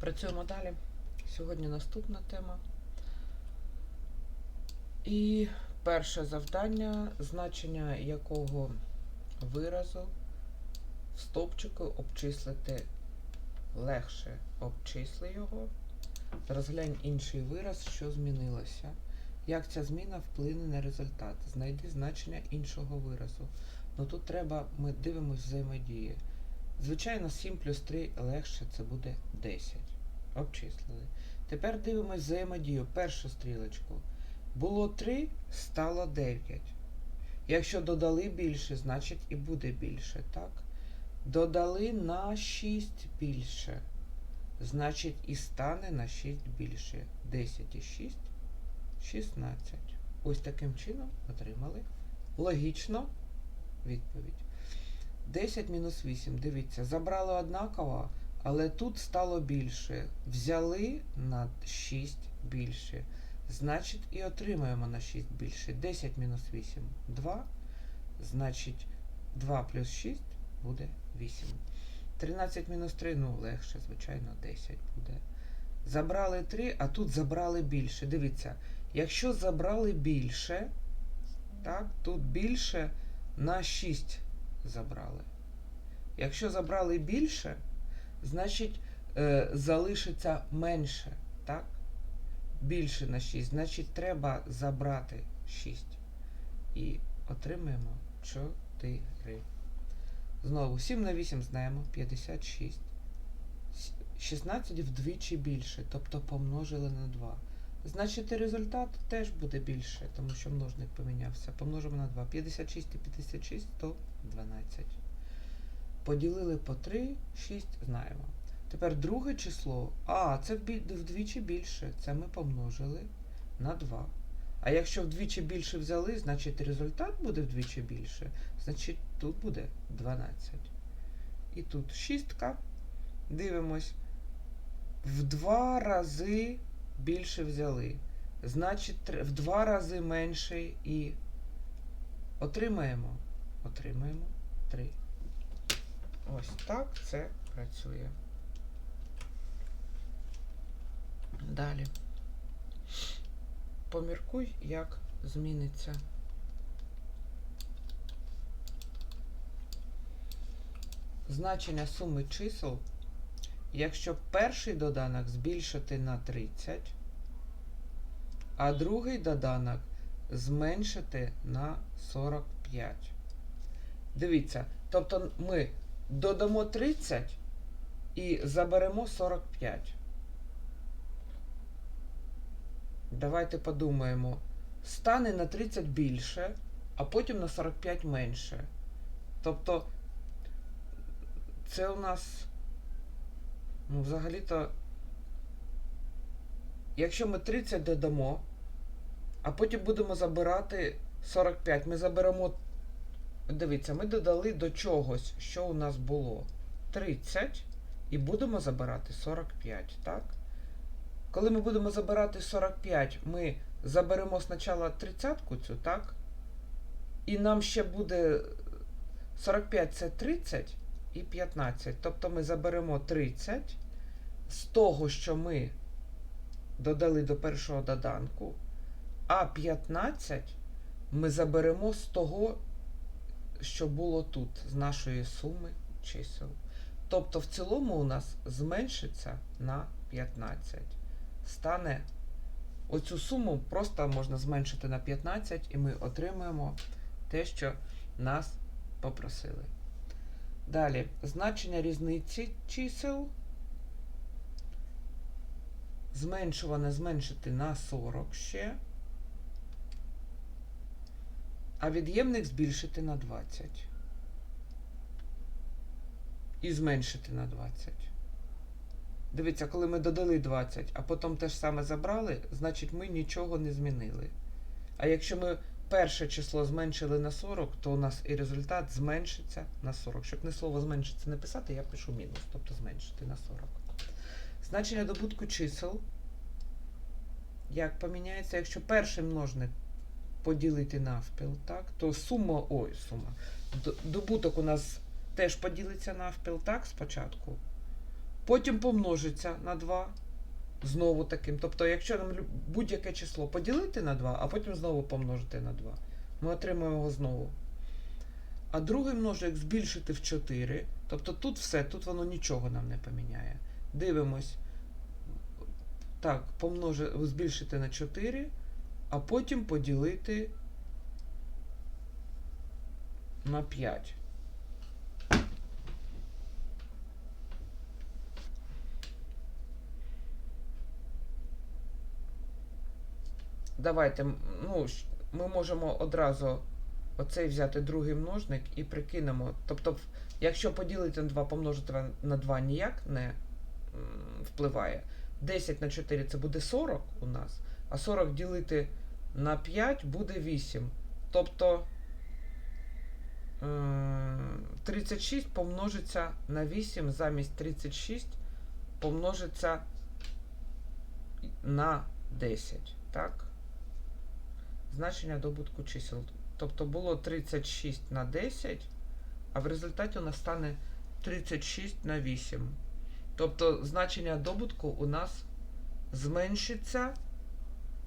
Працюємо далі. Сьогодні наступна тема. І перше завдання, значення якого виразу в стовпчику обчислити легше. Обчисли його. Розглянь інший вираз, що змінилося. Як ця зміна вплине на результат? Знайди значення іншого виразу. Ну тут треба, ми дивимося взаємодії. Звичайно, 7 плюс 3 легше це буде 10. Обчислили. Тепер дивимось взаємодію. Першу стрілочку. Було 3, стало 9. Якщо додали більше, значить і буде більше, так? Додали на 6 більше. Значить і стане на 6 більше. 10 і 6 16. Ось таким чином отримали логічно відповідь. 10 мінус 8. Дивіться, забрали однаково, але тут стало більше. Взяли на 6 більше. Значить, і отримаємо на 6 більше. 10 мінус 8 2. Значить, 2 плюс 6 буде 8. 13 мінус 3, ну легше, звичайно, 10 буде. Забрали 3, а тут забрали більше. Дивіться, якщо забрали більше, так, тут більше на 6 забрали. Якщо забрали більше, значить е, залишиться менше. Так? Більше на 6. Значить, треба забрати 6. І отримаємо 4. Знову 7 на 8 знаємо 56. С- 16 вдвічі більше, тобто помножили на 2. Значить, результат теж буде більше, тому що множник помінявся. Помножимо на 2. 56 і 56 то 12. Поділили по 3, 6 знаємо. Тепер друге число. А, це вдвічі більше. Це ми помножили на 2. А якщо вдвічі більше взяли, значить результат буде вдвічі більше. Значить тут буде 12. І тут шістка. Дивимось. В два рази більше взяли. Значить, в два рази менше і отримаємо. Отримаємо 3. Ось так це працює. Далі. Поміркуй, як зміниться. Значення суми чисел, якщо перший доданок збільшити на 30, а другий доданок зменшити на 45. Дивіться, тобто ми додамо 30 і заберемо 45. Давайте подумаємо. Стане на 30 більше, а потім на 45 менше. Тобто це у нас, ну, взагалі-то, якщо ми 30 додамо, а потім будемо забирати 45, ми заберемо, дивіться, ми додали до чогось, що у нас було 30, і будемо забирати 45, так? Коли ми будемо забирати 45, ми заберемо спочатку 30 цю, так? І нам ще буде 45 це 30 і 15. Тобто ми заберемо 30 з того, що ми додали до першого доданку, а 15 ми заберемо з того, що було тут, з нашої суми чисел. Тобто в цілому у нас зменшиться на 15. Стане оцю суму просто можна зменшити на 15, і ми отримуємо те, що нас попросили. Далі, значення різниці чисел. Зменшуване зменшити на 40 ще. А від'ємник збільшити на 20. І зменшити на 20. Дивіться, коли ми додали 20, а потім те ж саме забрали, значить ми нічого не змінили. А якщо ми перше число зменшили на 40, то у нас і результат зменшиться на 40. Щоб не слово зменшиться не писати, я пишу мінус, тобто зменшити на 40. Значення добутку чисел. Як поміняється, якщо перший множник поділити навпіл, так, то сума, ой, сума. Добуток у нас теж поділиться навпіл, так, спочатку. потім помножиться на 2. Знову таким. Тобто, якщо нам будь-яке число поділити на 2, а потім знову помножити на 2, ми отримаємо його знову. А другий множик збільшити в 4. Тобто тут все, тут воно нічого нам не поміняє. Дивимось. Так, помножи, збільшити на 4, а потім поділити на 5. Давайте, ну, ми можемо одразу оцей взяти другий множник і прикинемо. Тобто, якщо поділити на 2, помножити на- на 2 ніяк не впливає. 10 на 4 це буде 40 у нас, а 40 ділити на 5 буде 8. Тобто 36 помножиться на 8 замість 36 помножиться на 10. Так? Значення добутку чисел. Тобто було 36 на 10, а в результаті у нас стане 36 на 8. Тобто значення добутку у нас зменшиться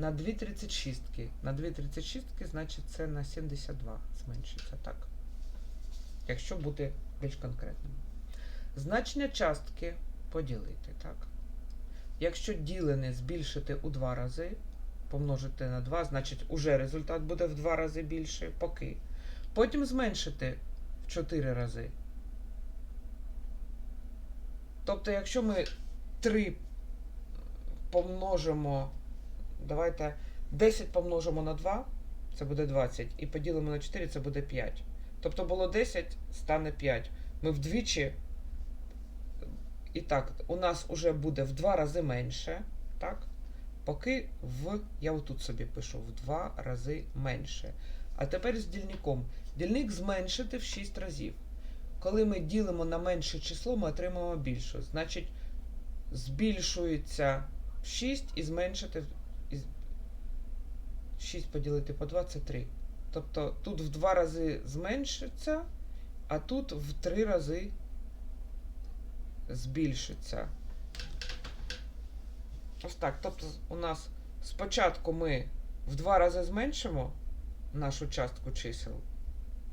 на 2 36. На 2 36, значить це на 72 зменшиться, так? Якщо бути більш конкретним. Значення частки поділити, так? Якщо ділене збільшити у два рази, помножити на 2, значить уже результат буде в два рази більше, поки. Потім зменшити в 4 рази. Тобто, якщо ми 3 помножимо, давайте 10 помножимо на 2, це буде 20, і поділимо на 4, це буде 5. Тобто було 10, стане 5. Ми вдвічі. І так, у нас вже буде в два рази менше, так? Поки в, я отут собі пишу, в два рази менше. А тепер з дільником. Дільник зменшити в 6 разів. Коли ми ділимо на менше число, ми отримаємо більше. Значить, збільшується в 6 і зменшити. В- із- 6 поділити по 2 це 3. Тобто тут в 2 рази зменшиться, а тут в 3 рази збільшиться. Ось так. Тобто у нас спочатку ми в два рази зменшимо нашу частку чисел,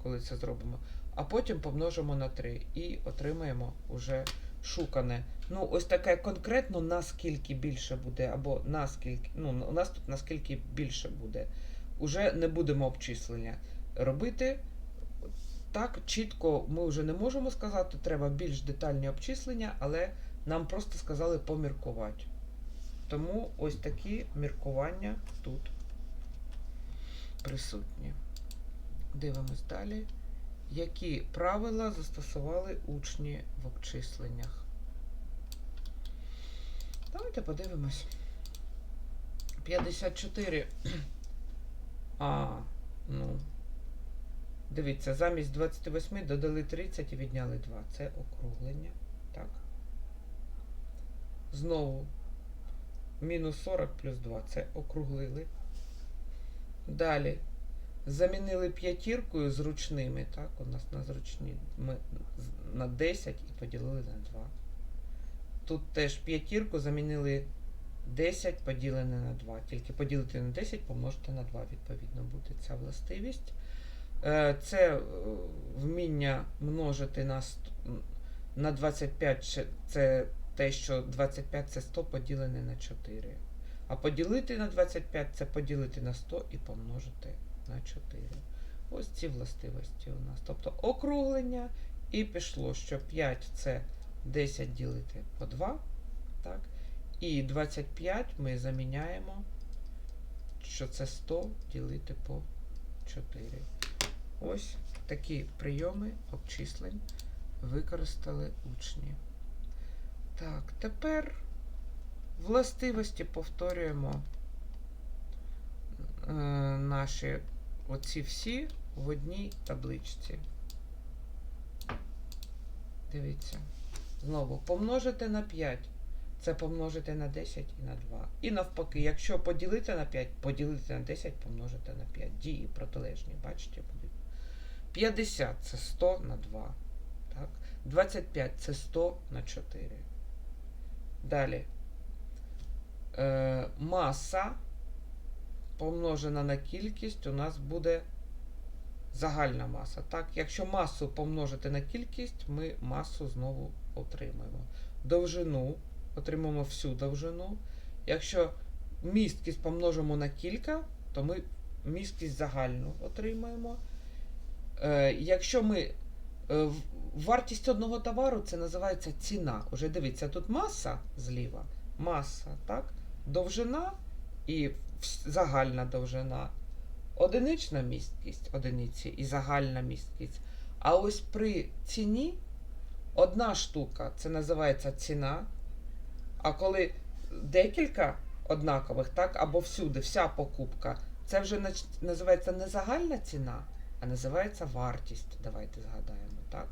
коли це зробимо, а потім помножимо на 3 і отримаємо уже шукане. Ну, ось таке конкретно наскільки більше буде, або наскільки, ну, у нас тут наскільки більше буде. Уже не будемо обчислення робити. Так, чітко ми вже не можемо сказати, треба більш детальні обчислення, але нам просто сказали поміркувати. Тому ось такі міркування тут присутні. Дивимось далі. Які правила застосували учні в обчисленнях? Давайте подивимось. 54. А, ну. Дивіться, замість 28 додали 30 і відняли 2. Це округлення. Так. Знову мінус 40 плюс 2. Це округлили. Далі. Замінили п'ятіркою зручними. Так, у нас на зручні ми на 10 і поділили на 2. Тут теж п'ятірку замінили 10 поділене на 2. Тільки поділити на 10 помножити на 2, відповідно, буде ця властивість. Е, Це е, вміння множити на, ст- на 25, це те, що 25 це 100 поділене на 4. А поділити на 25 це поділити на 100 і помножити на 4. Ось ці властивості у нас. Тобто округлення і пішло, що 5 це 10 ділити по 2. Так? І 25 ми заміняємо, що це 100 ділити по 4. Ось такі прийоми обчислень використали учні. Так, тепер властивості повторюємо е, наші оці всі в одній табличці. Дивіться. Знову помножити на 5. Це помножити на 10 і на 2. І навпаки, якщо поділити на 5, поділити на 10, помножити на 5. Дії протилежні, бачите, будуть. 50 це 100 на 2. Так? 25 це 100 на 4. Далі. Е, маса помножена на кількість у нас буде загальна маса. Так, якщо масу помножити на кількість, ми масу знову отримаємо. Довжину отримаємо всю довжину. Якщо місткість помножимо на кілька, то ми місткість загальну отримаємо. Е, якщо ми е, вартість одного товару, це називається ціна. Уже дивіться, тут маса зліва, маса, так? довжина і загальна довжина. Одинична місткість одиниці і загальна місткість. А ось при ціні одна штука це називається ціна. А коли декілька однакових, так, або всюди, вся покупка, це вже називається не загальна ціна, а називається вартість. Давайте згадаємо, так?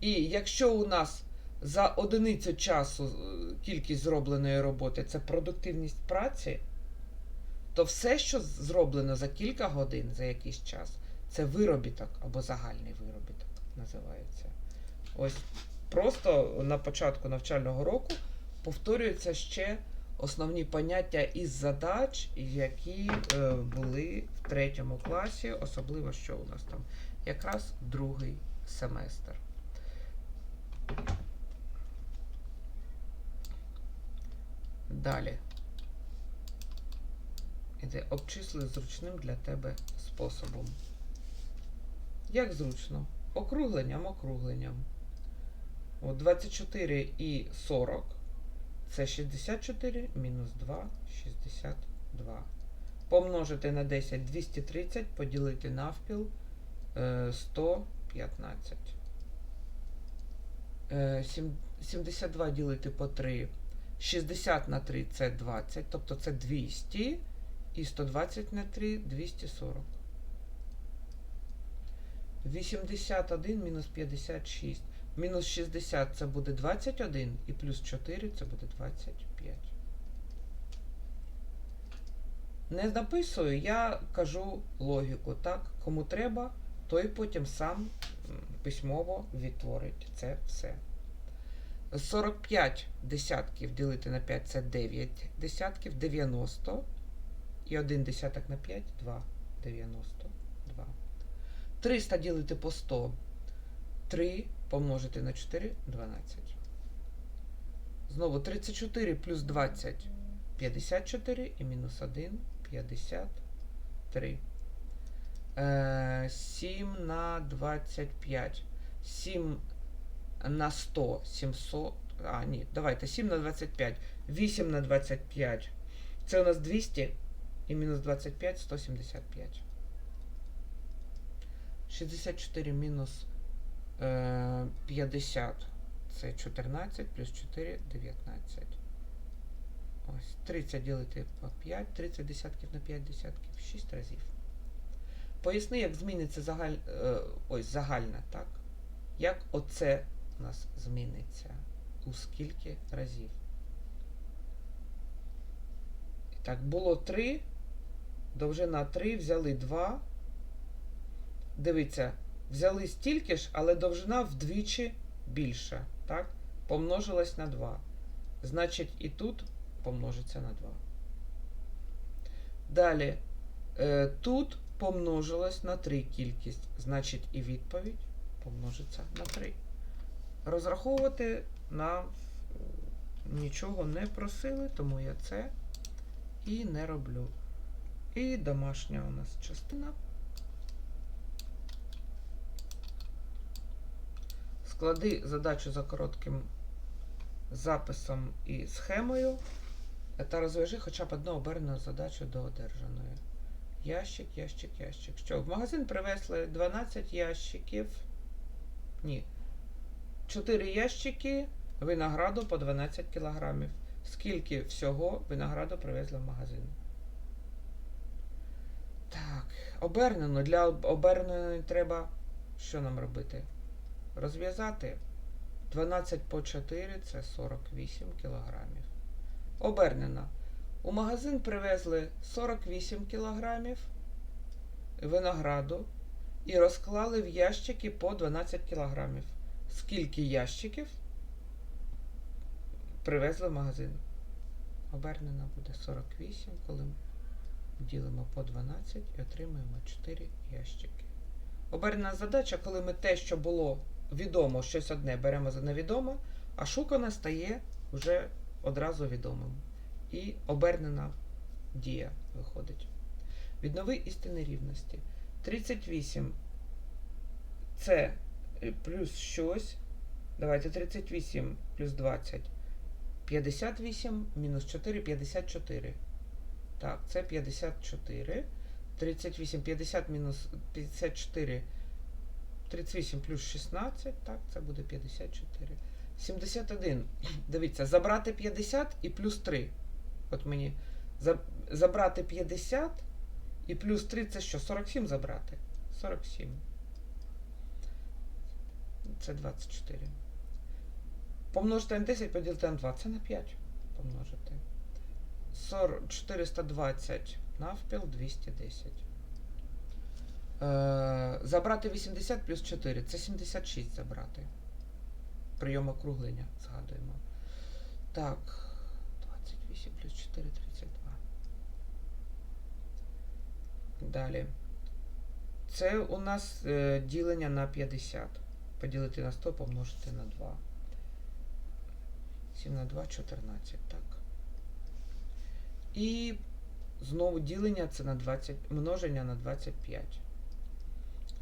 І якщо у нас за одиницю часу е, кількість зробленої роботи це продуктивність праці, то все, що зроблено за кілька годин, за якийсь час, це виробіток або загальний виробіток називається. Ось просто на початку навчального року повторюються ще основні поняття із задач, які е, були в третьому класі, особливо що у нас там якраз другий семестр. Далі. Іде обчисли зручним для тебе способом. Як зручно? Округленням, округленням. От 24 і 40 це 64 мінус 2 62. Помножити на 10 230, поділити навпіл е, 115. Е, 72 ділити по 3. 60 на 3 це 20, тобто це 200. І 120 на 3 240. 81 мінус 56. Мінус 60 це буде 21, і плюс 4 це буде 25. Не записую, я кажу логіку, так? Кому треба, той потім сам письмово відтворить це все. 45 десятків ділити на 5 це 9 десятків, 90. І 1 десяток на 5 2. 92. 300 ділити по 100. 3 помножити на 4 12. Знову 34 плюс 20 54 і мінус 1 53. Е, 7 на 25. 7 на 100 700. А, ні, давайте 7 на 25. 8 на 25. Це у нас 200 і мінус 25 175. 64 мінус е, 50. Це 14 плюс 4 19. Ось 30 ділити по 5, 30 десятків на 5 десятків, 6 разів. Поясни, як зміниться загаль, е, ось загальна, так? Як оце у нас зміниться? У скільки разів? І Так, було 3, довжина 3, взяли 2. Дивіться, взяли стільки ж, але довжина вдвічі більша. Так? Помножилась на 2. Значить, і тут помножиться на 2. Далі, е, тут помножилась на 3 кількість. Значить, і відповідь помножиться на 3. Розраховувати нам нічого не просили, тому я це і не роблю. І домашня у нас частина. Склади задачу за коротким записом і схемою та розв'яжи хоча б одну обернену задачу до одержаної. Ящик, ящик, ящик. Що? В магазин привезли 12 ящиків. Ні. 4 ящики винограду по 12 кілограмів. Скільки всього винограду привезли в магазин? Так, обернено. Для оберненої треба що нам робити? Розв'язати 12 по 4 це 48 кілограмів. Обернена. У магазин привезли 48 кілограмів винограду і розклали в ящики по 12 кілограмів. Скільки ящиків привезли в магазин. Обернена буде 48, коли ділимо по 12 і отримуємо 4 ящики. Обернена задача, коли ми те, що було відомо, щось одне беремо за невідоме, а шукане стає вже одразу відомим. І обернена дія виходить. Віднови істини рівності. 38 це плюс щось. Давайте 38 плюс 20. 58 мінус 4 54. Так, це 54. 38, 50 мінус 54. 38 плюс 16. Так, це буде 54. 71. Дивіться, забрати 50 і плюс 3. От мені за- забрати 50 і плюс 3 це що? 47 забрати? 47. Це 24. Помножити на 10, поділити на 2. Це на 5 помножити. 40, 420 навпіл 210. Е, забрати 80 плюс 4. Це 76 забрати. Прийом округлення, згадуємо. Так. 28 плюс 4 32. Далі. Це у нас е, ділення на 50. Поділити на 100, помножити на 2. 7 на 2, 14, так. І знову ділення це на 20, множення на 25.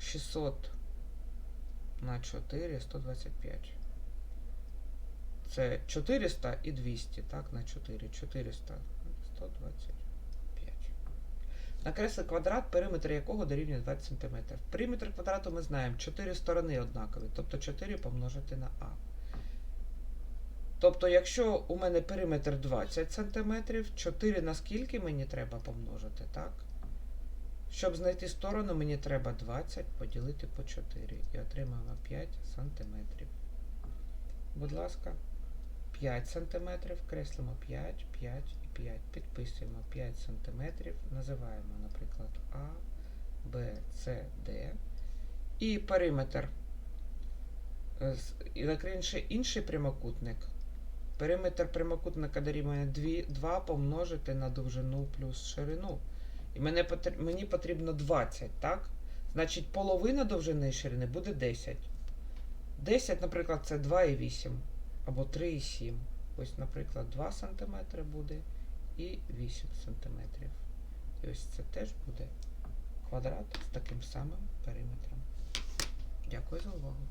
600 на 4, 125. Це 400 і 200, так, на 4. 400, 125. Накресли квадрат, периметр якого дорівнює 20 см. Периметр квадрату ми знаємо, 4 сторони однакові, тобто 4 помножити на А. Тобто, якщо у мене периметр 20 см, 4 на скільки мені треба помножити, так? Щоб знайти сторону, мені треба 20 поділити по 4 і отримаємо 5 см. Будь ласка, 5 см, креслимо 5, 5 і 5. Підписуємо 5 см, називаємо, наприклад, А, Б, С, Д. І периметр. е, І накрінше інший прямокутник. Периметр прямокутника дорівнює 2, 2 помножити на довжину плюс ширину. І мені потрібно 20, так? Значить, половина довжини і ширини буде 10. 10, наприклад, це 2,8 або 3,7. Ось, наприклад, 2 см буде і 8 см. І ось це теж буде квадрат з таким самим периметром. Дякую за увагу.